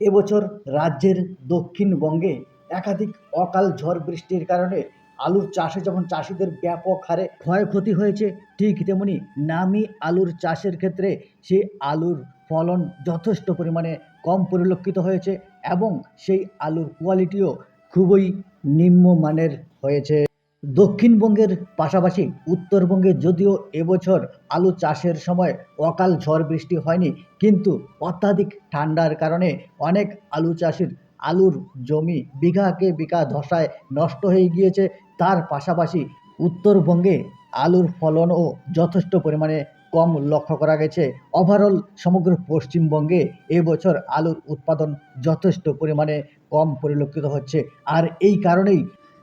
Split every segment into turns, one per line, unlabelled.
এবছর রাজ্যের দক্ষিণবঙ্গে একাধিক অকাল ঝড় বৃষ্টির কারণে আলুর চাষে যেমন চাষিদের ব্যাপক হারে ক্ষয়ক্ষতি হয়েছে, ঠিক তেমনি নামি আলুর চাষের ক্ষেত্রে সেই আলুর ফলন যথেষ্ট পরিমাণে কম পরিলক্ষিত হয়েছে এবং সেই আলুর কোয়ালিটিও খুবই নিম্নমানের হয়েছে। দক্ষিণবঙ্গের পাশাপাশি উত্তরবঙ্গে যদিও এবছর আলু চাষের সময় অকাল ঝড় বৃষ্টি হয়নি, কিন্তু অত্যাধিক ঠান্ডার কারণে অনেক আলু চাষির আলুর জমি বিঘাকে বিঘা ধসায় নষ্ট হয়ে গিয়েছে। তার পাশাপাশি উত্তরবঙ্গে আলুর ফলনও যথেষ্ট পরিমাণে কম লক্ষ্য করা গেছে। ওভারঅল সমগ্র পশ্চিমবঙ্গে এবছর আলুর উৎপাদন যথেষ্ট পরিমাণে কম পরিলক্ষিত হচ্ছে। আর এই কারণেই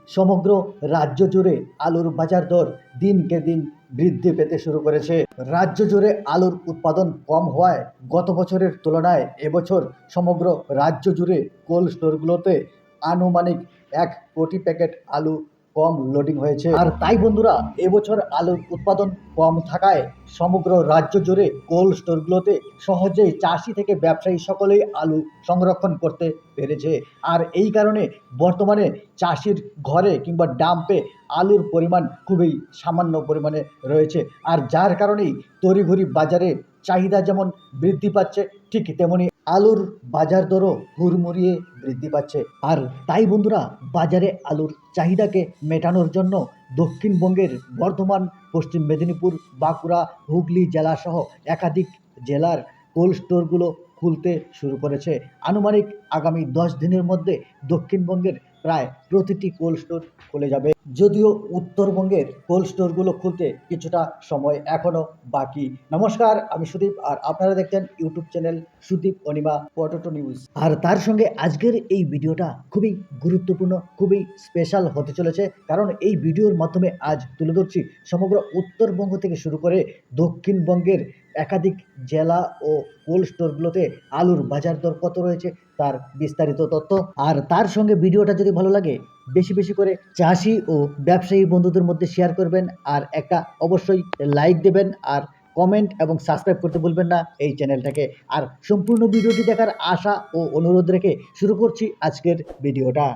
সমগ্র রাজ্য জুড়ে আলুর বাজার দর দিনকে দিন বৃদ্ধি পেতে শুরু করেছে। রাজ্য জুড়ে আলুর উৎপাদন কম হওয়ায় গত বছরের তুলনায় এবছর সমগ্র রাজ্য জুড়ে কোল্ড স্টোরগুলোতে আনুমানিক এক কোটি প্যাকেট আলু কম লোডিং হয়েছে। আর তাই বন্ধুরা, এবছর আলুর উৎপাদন কম থাকায় সমগ্র রাজ্য জুড়ে কোল্ড স্টোরগুলোতে সহজেই চাষি থেকে ব্যবসায়ী সকলেই আলু সংরক্ষণ করতে পেরেছে। আর এই কারণে বর্তমানে চাষির ঘরে কিংবা ডাম্পে আলুর পরিমাণ খুবই সামান্য পরিমাণে রয়েছে। আর যার কারণেই তড়িঘড়ি বাজারে চাহিদা যেমন বৃদ্ধি পাচ্ছে, ঠিক তেমনি আলুর বাজার দরও হুড়মুড়িয়ে বৃদ্ধি পাচ্ছে। আর তাই বন্ধুরা, বাজারে আলুর চাহিদাকে মেটানোর জন্য দক্ষিণবঙ্গের বর্ধমান, পশ্চিম মেদিনীপুর, বাঁকুড়া, হুগলি জেলাসহ একাধিক জেলার কোল্ড স্টোরগুলো খুলতে শুরু করেছে। আনুমানিক আগামী দশ দিনের মধ্যে দক্ষিণবঙ্গের প্রায় প্রতিটি কোল্ড স্টোর খুলে যাবে। যদিও উত্তরবঙ্গের কোল্ড স্টোরগুলো খুলতে কিছুটা সময় এখনও বাকি। নমস্কার, আমি সুদীপ আর আপনারা দেখছেন YouTube channel Sudip Anima, potato news. আর তার সঙ্গে আজকের এই ভিডিওটা খুবই গুরুত্বপূর্ণ, খুবই স্পেশাল হতে চলেছে। কারণ এই ভিডিওর মাধ্যমে আজ তুলে ধরছি সমগ্র উত্তরবঙ্গ থেকে শুরু করে দক্ষিণবঙ্গের একাধিক জেলা ও কোল্ড স্টোরগুলোতে আলুর বাজার দর কত রয়েছে তার বিস্তারিত তথ্য। আর তার সঙ্গে ভিডিওটা যদি ভালো লাগে বেশি বেশি করে চাষি ও ব্যবসায়ী বন্ধুদের মধ্যে শেয়ার করবেন আর একটা অবশ্যই লাইক দেবেন আর কমেন্ট এবং সাবস্ক্রাইব করতে ভুলবেন না এই চ্যানেলটাকে আর সম্পূর্ণ ভিডিওটি দেখার আশা ও অনুরোধ রেখে শুরু করছি আজকের ভিডিওটা।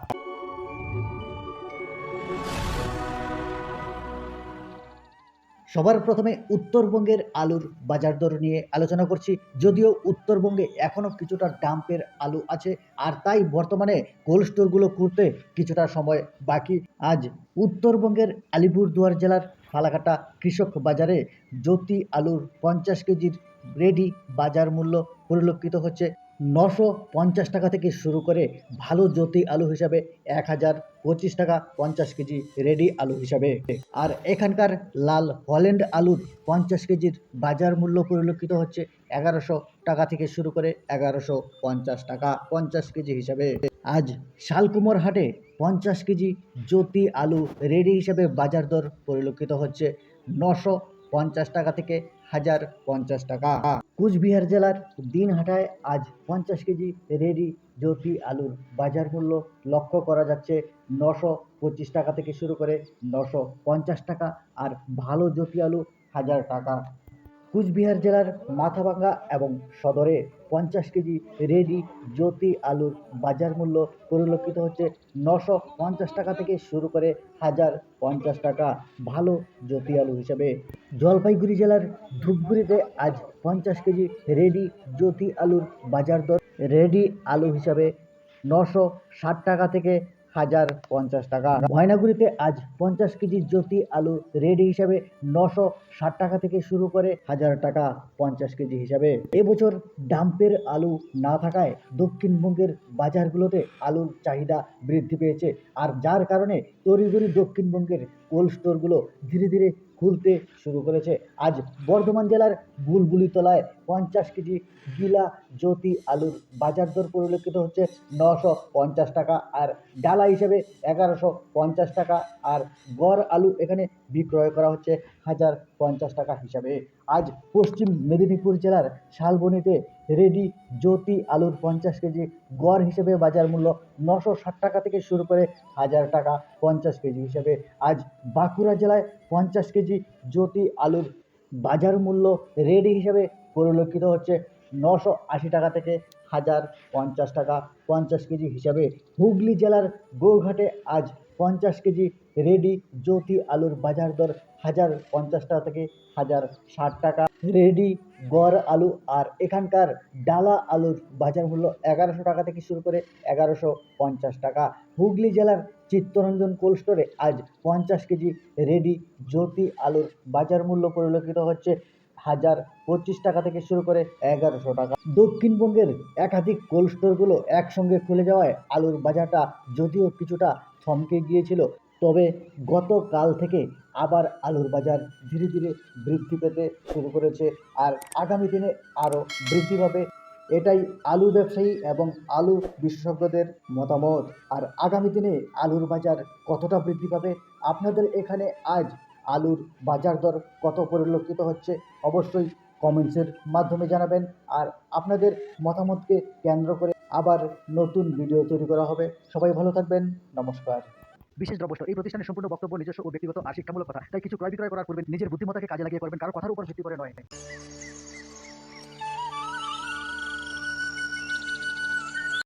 সবার প্রথমে উত্তরবঙ্গের আলুর বাজার দর নিয়ে আলোচনা করছি। যদিও উত্তরবঙ্গে এখনও কিছুটা ডাম্পের আলু আছে, আর তাই বর্তমানে কোল্ড স্টোরগুলো করতে কিছুটা সময় বাকি। আজ উত্তরবঙ্গের আলিপুরদুয়ার জেলার ফালাকাটা কৃষক বাজারে জ্যোতি আলুর পঞ্চাশ কেজির রেডি বাজার মূল্য পরিলক্ষিত হচ্ছে। নশো পঞ্চাশ টাকা থেকে শুরু করে ভালো জ্যোতি আলু হিসাবে এক হাজার পঁচিশ টাকা পঞ্চাশ কেজি রেডি আলু হিসাবে। আর এখানকার লাল হল্যান্ড আলুর পঞ্চাশ কেজির বাজার মূল্য পরিলক্ষিত হচ্ছে এগারোশো টাকা থেকে শুরু করে এগারোশো পঞ্চাশ টাকা পঞ্চাশ কেজি হিসাবে। আজ শালকুমোর হাটে পঞ্চাশ কেজি জ্যোতি আলু রেডি হিসাবে বাজার দর পরিলক্ষিত হচ্ছে নশো পঞ্চাশ টাকা থেকে হাজার পঞ্চাশ টাকা। কুচবিহার জেলার দিনহাটায় আজ পঞ্চাশ কেজি রেডি জ্যোতি আলুর বাজার মূল্য লক্ষ্য করা যাচ্ছে নশো পঁচিশ টাকা থেকে শুরু করে নশো পঞ্চাশ টাকা আর ভালো জ্যোতি আলু হাজার টাকা। কুচবিহার জেলার মাথাভাঙ্গা এবং সদরে পঞ্চাশ কেজি রেডি জ্যোতি আলুর বাজার মূল্য পরিলক্ষিত হচ্ছে নশো পঞ্চাশ টাকা থেকে শুরু করে হাজার পঞ্চাশ টাকা। ভালো জ্যোতি আলু হিসাবে। জলপাইগুড়ি জেলার ধূপগুড়িতে আজ পঞ্চাশ কেজি রেডি জ্যোতি আলুর বাজার দর। রেডি আলু হিসাবে নশো ষাট টাকা থেকে হাজার পঞ্চাশ টাকা। ময়নাগুড়িতে আজ পঞ্চাশ কেজি জ্যোতি আলু রেডি হিসাবে নশো ষাট টাকা থেকে শুরু করে হাজার টাকা পঞ্চাশ কেজি হিসাবে। এবছর ডাম্পের আলু না থাকায় দক্ষিণবঙ্গের বাজারগুলোতে আলুর চাহিদা বৃদ্ধি পেয়েছে। আর যার কারণে তড়িঘড়ি দক্ষিণবঙ্গের কোল্ড স্টোরগুলো ধীরে ধীরে খুলতে শুরু করেছে। আজ বর্ধমান জেলার বুলবুলিতলায় পঞ্চাশ কেজি গিলা জ্যোতি আলুর বাজার দর পরিলক্ষিত হচ্ছে নশো পঞ্চাশ টাকা আর ডালা হিসেবে এগারোশো পঞ্চাশ টাকা। আর গড় আলু এখানে বিক্রয় করা হচ্ছে হাজার পঞ্চাশ টাকা হিসাবে। আজ পশ্চিম মেদিনীপুর জেলার শালবনিতে রেডি জ্যোতি আলুর পঞ্চাশ কেজি গড় হিসেবে বাজার মূল্য নশো ষাট টাকা থেকে শুরু করে হাজার টাকা পঞ্চাশ কেজি হিসেবে। আজ বাঁকুড়া জেলায় পঞ্চাশ কেজি জ্যোতি আলুর বাজার মূল্য রেডি হিসেবে পরিলক্ষিত হচ্ছে নশো আশি টাকা থেকে হাজার পঞ্চাশ টাকা পঞ্চাশ কেজি হিসাবে। হুগলি জেলার গৌঘাটে আজ পঞ্চাশ কেজি রেডি জ্যোতি আলুর বাজার দর হাজার পঞ্চাশ টাকা থেকে হাজার ষাট টাকা। রেডি গড় আলু আর এখানকার ডালা আলুর বাজার মূল্য এগারোশো টাকা থেকে শুরু করে এগারোশো পঞ্চাশ টাকা। হুগলি জেলার চিত্তরঞ্জন কোল্ড স্টোরে আজ পঞ্চাশ কেজি রেডি জ্যোতি আলুর বাজার মূল্য পরিলক্ষিত হচ্ছে হাজার পঁচিশ টাকা থেকে শুরু করে এগারোশো টাকা। দক্ষিণবঙ্গের একাধিক কোল্ড স্টোরগুলো একসঙ্গে খুলে যাওয়ায় আলুর বাজারটা যদিও কিছুটা থমকে গিয়েছিল, তবে গতকাল থেকে আবার আলুর বাজার ধীরে ধীরে বৃদ্ধি পেতে শুরু করেছে আর আগামী দিনে আরও বৃদ্ধি পাবে। এটাই আলু ব্যবসায়ী এবং আলু বিশেষজ্ঞদের মতামত। আর আগামী দিনে আলুর বাজার কতটা বৃদ্ধি পাবে, আপনাদের এখানে আজ আলুর বাজার দর কত পরিলক্ষিত হচ্ছে, অবশ্যই কমেন্টসের মাধ্যমে জানাবেন। আর আপনাদের মতামতকে কেন্দ্র করে আবার নতুন ভিডিও তৈরি করা হবে। সবাই ভালো থাকবেন। নমস্কার।
বিশেষ দ্রব্য এই প্রতিষ্ঠানের সম্পূর্ণ বক্তব্য, নিজস্ব ও ব্যক্তিগত আর শিক্ষামূলক কথা। তাই কিছু ক্রয় বিক্রয় করার পূর্বে নিজের বুদ্ধিমত্তাকে কাজে লাগিয়ে করবেন, কারও কথার উপর ভিত্তি করে নয়।